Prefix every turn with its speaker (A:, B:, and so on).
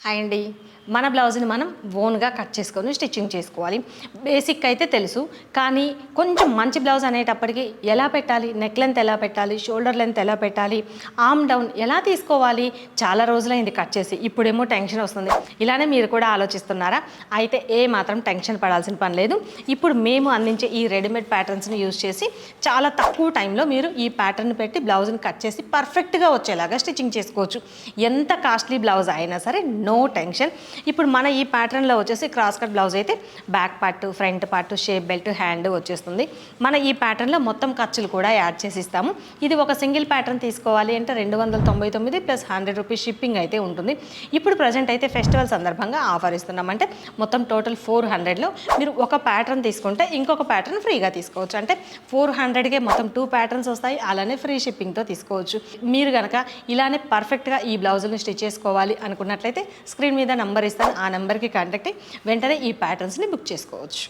A: Hi అండి మన బ్లౌజ్ని మనం ఓన్గా కట్ చేసుకొని స్టిచ్చింగ్ చేసుకోవాలి. బేసిక్ అయితే తెలుసు కానీ కొంచెం మంచి బ్లౌజ్ అనేటప్పటికి ఎలా పెట్టాలి నెక్ లెంత్ ఎలా పెట్టాలి షోల్డర్ లెంత్ ఎలా పెట్టాలి ఆమ్ డౌన్ ఎలా తీసుకోవాలి చాలా రోజులైంది కట్ చేసి ఇప్పుడేమో టెన్షన్ వస్తుంది. ఇలానే మీరు కూడా ఆలోచిస్తున్నారా? అయితే ఏ మాత్రం టెన్షన్ పడాల్సిన పని లేదు. ఇప్పుడు మేము అందించే ఈ రెడీమేడ్ ప్యాటర్న్స్ని యూజ్ చేసి చాలా తక్కువ టైంలో మీరు ఈ ప్యాటర్న్ పెట్టి బ్లౌజ్ని కట్ చేసి పర్ఫెక్ట్గా వచ్చేలాగా స్టిచ్చింగ్ చేసుకోవచ్చు. ఎంత కాస్ట్లీ బ్లౌజ్ అయినా సరే నో టెన్షన్. ఇప్పుడు మన ఈ ప్యాటర్న్లో వచ్చేసి క్రాస్ కట్ బ్లౌజ్ అయితే back part front part shape belt hand వచ్చేస్తుంది. మన ఈ ప్యాటర్న్లో మొత్తం ఖర్చులు కూడా యాడ్ చేసి ఇస్తాము. ఇది ఒక సింగిల్ ప్యాటర్న్ తీసుకోవాలి అంటే రెండు వందల తొంభై తొమ్మిది ప్లస్ హండ్రెడ్ రూపీస్ షిప్పింగ్ అయితే ఉంటుంది. ఇప్పుడు ప్రజెంట్ అయితే ఫెస్టివల్ సందర్భంగా ఆఫర్ ఇస్తున్నాం. అంటే మొత్తం టోటల్ ఫోర్ హండ్రెడ్లో మీరు ఒక ప్యాటర్న్ తీసుకుంటే ఇంకొక ప్యాటర్న్ ఫ్రీగా తీసుకోవచ్చు. అంటే ఫోర్ హండ్రెడ్కే మొత్తం టూ ప్యాటర్న్స్ వస్తాయి. అలానే ఫ్రీ షిప్పింగ్తో తీసుకోవచ్చు. మీరు కనుక ఇలానే పర్ఫెక్ట్గా ఈ బ్లౌజులను స్టిచ్ చేసుకోవాలి అనుకున్నట్లయితే స్క్రీన్ మీద నెంబర్ ఇస్తాను ఆ నెంబర్కి కాంటాక్ట్ అయ్యి వెంటనే ఈ ప్యాటర్న్స్ని బుక్ చేసుకోవచ్చు.